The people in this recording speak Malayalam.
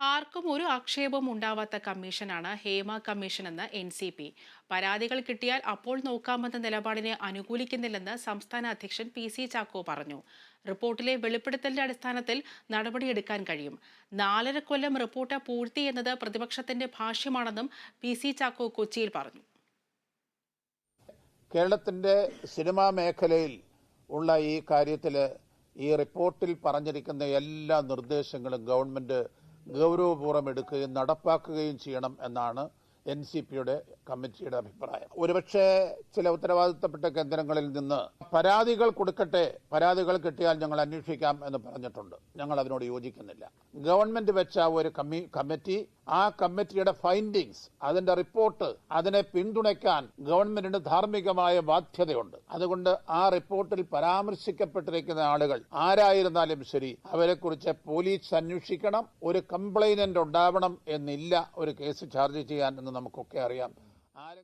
ആർക്കും ഒരു ആക്ഷേപവും ഉണ്ടാവാത്ത കമ്മീഷനാണ് ഹേമ കമ്മീഷൻ എന്ന് എൻ സി പി. പരാതികൾ കിട്ടിയാൽ അപ്പോൾ നോക്കാമെന്ന നിലപാടിനെ അനുകൂലിക്കുന്നില്ലെന്ന് സംസ്ഥാന അധ്യക്ഷൻ പി സി ചാക്കോ പറഞ്ഞു. റിപ്പോർട്ടിലെ വെളിപ്പെടുത്തലിന്റെ അടിസ്ഥാനത്തിൽ നടപടിയെടുക്കാൻ കഴിയും. നാലര കൊല്ലം റിപ്പോർട്ട് പൂഴ്ത്തി എന്നത് പ്രതിപക്ഷത്തിന്റെ ഭാഷ്യമാണെന്നും പി സി ചാക്കോ കൊച്ചിയിൽ പറഞ്ഞു. കേരളത്തിന്റെ സിനിമാ മേഖലയിൽ ഉള്ള ഈ കാര്യത്തിൽ ഈ റിപ്പോർട്ടിൽ പറഞ്ഞിരിക്കുന്ന എല്ലാ നിർദ്ദേശങ്ങളും ഗവൺമെന്റ് ഗൗരവപൂർവം എടുക്കുകയും നടപ്പാക്കുകയും ചെയ്യണം എന്നാണ് എൻ സി പിയുടെ കമ്മിറ്റിയുടെ അഭിപ്രായം. ഒരുപക്ഷെ ചില ഉത്തരവാദിത്തപ്പെട്ട കേന്ദ്രങ്ങളിൽ നിന്ന് പരാതികൾ കൊടുക്കട്ടെ പരാതികൾ കിട്ടിയാൽ ഞങ്ങൾ അന്വേഷിക്കാം എന്ന് പറഞ്ഞിട്ടുണ്ട്. ഞങ്ങൾ അതിനോട് യോജിക്കുന്നില്ല. ഗവൺമെന്റ് വെച്ച ഒരു കമ്മി കമ്മിറ്റി ആ കമ്മിറ്റിയുടെ ഫൈൻഡിങ്സ് അതിന്റെ റിപ്പോർട്ട് അതിനെ പിന്തുണയ്ക്കാൻ ഗവൺമെന്റിന് ധാർമ്മികമായ ബാധ്യതയുണ്ട്. അതുകൊണ്ട് ആ റിപ്പോർട്ടിൽ പരാമർശിക്കപ്പെട്ടിരിക്കുന്ന ആളുകൾ ആരായിരുന്നാലും ശരി അവരെക്കുറിച്ച് പോലീസ് അന്വേഷിക്കണം ഒരു കംപ്ലൈനന്റ് ഉണ്ടാവണം എന്നില്ല ഒരു കേസ് ചാർജ് ചെയ്യാൻ എന്ന് നമുക്കൊക്കെ അറിയാം ആരെ